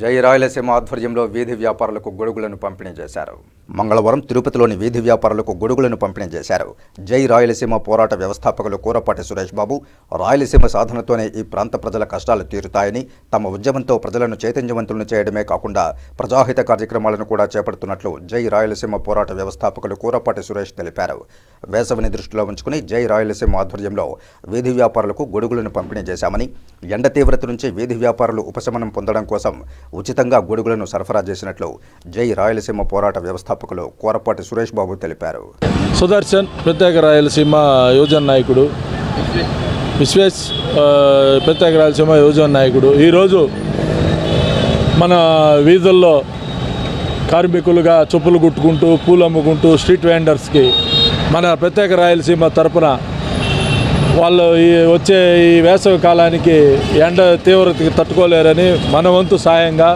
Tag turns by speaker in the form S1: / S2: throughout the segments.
S1: జై రాయలసీమ ఆధ్వర్యంలో వీధి వ్యాపారులకు గొడుగులను పంపిణీ చేశారు. మంగళవారం తిరుపతిలోని వీధి వ్యాపారులకు గొడుగులను పంపిణీ చేశారు. జై రాయలసీమ పోరాట వ్యవస్థాపకులు కూరపాటి సురేష్ బాబు రాయలసీమ సాధనతోనే ఈ ప్రాంత ప్రజల కష్టాలు తీరుతాయని తమ ఉద్యమంతో ప్రజలను చైతన్యవంతులను చేయడమే కాకుండా ప్రజాహిత కార్యక్రమాలను కూడా చేపడుతున్నట్లు జై రాయలసీమ పోరాట వ్యవస్థాపకులు కూరపాటి సురేష్ తెలిపారు. వేసవిని దృష్టిలో ఉంచుకుని జై రాయలసీమ ఆధ్వర్యంలో వీధి వ్యాపారులకు గొడుగులను పంపిణీ చేశామని ఎండ తీవ్రత నుంచి వీధి వ్యాపారులు ఉపశమనం పొందడం కోసం ఉచితంగా గొడుగులను సరఫరా చేసినట్లు జై రాయలసీమ పోరాట వ్యవస్థాపకులు కోరపాటి సురేష్ బాబు తెలిపారు.
S2: సుదర్శన్ ప్రత్యేక రాయలసీమ యువజన నాయకుడు విశ్వేష్ ప్రత్యేక రాయలసీమ యువజన నాయకుడు. ఈరోజు మన వీధుల్లో కార్మికులుగా చెప్పులు కుట్టుకుంటూ పూలు అమ్ముకుంటూ స్ట్రీట్ వెండర్స్కి మన ప్రత్యేక రాయలసీమ తరపున వాళ్ళు ఈ వచ్చే ఈ వేసవి కాలానికి ఎండ తీవ్రతకి తట్టుకోలేరని మన వంతు సాయంగా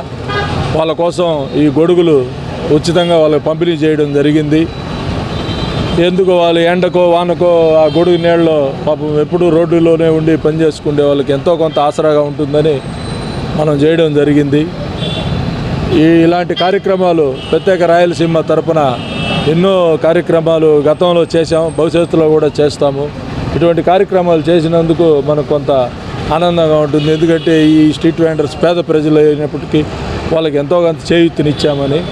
S2: వాళ్ళ కోసం ఈ గొడుగులు ఉచితంగా వాళ్ళకి పంపిణీ చేయడం జరిగింది. ఎందుకు వాళ్ళు ఎండకో వానకో ఆ గొడుగు నీళ్ళలో పాపం ఎప్పుడూ రోడ్డులోనే ఉండి పని చేసుకునే వాళ్ళకి ఎంతో కొంత ఆసరాగా ఉంటుందని మనం చేయడం జరిగింది. ఈ ఇలాంటి కార్యక్రమాలు ప్రత్యేక రాయలసీమ తరపున ఎన్నో కార్యక్రమాలు గతంలో చేశాం భవిష్యత్తులో కూడా చేస్తాము. ఇటువంటి కార్యక్రమాలు చేసినందుకు మనకు కొంత ఆనందంగా ఉంటుంది. ఎందుకంటే ఈ స్ట్రీట్ వెండర్స్ పేద ప్రజలు అయినప్పటికీ వాళ్ళకి ఎంతో కొంత చేయూతనిచ్చామని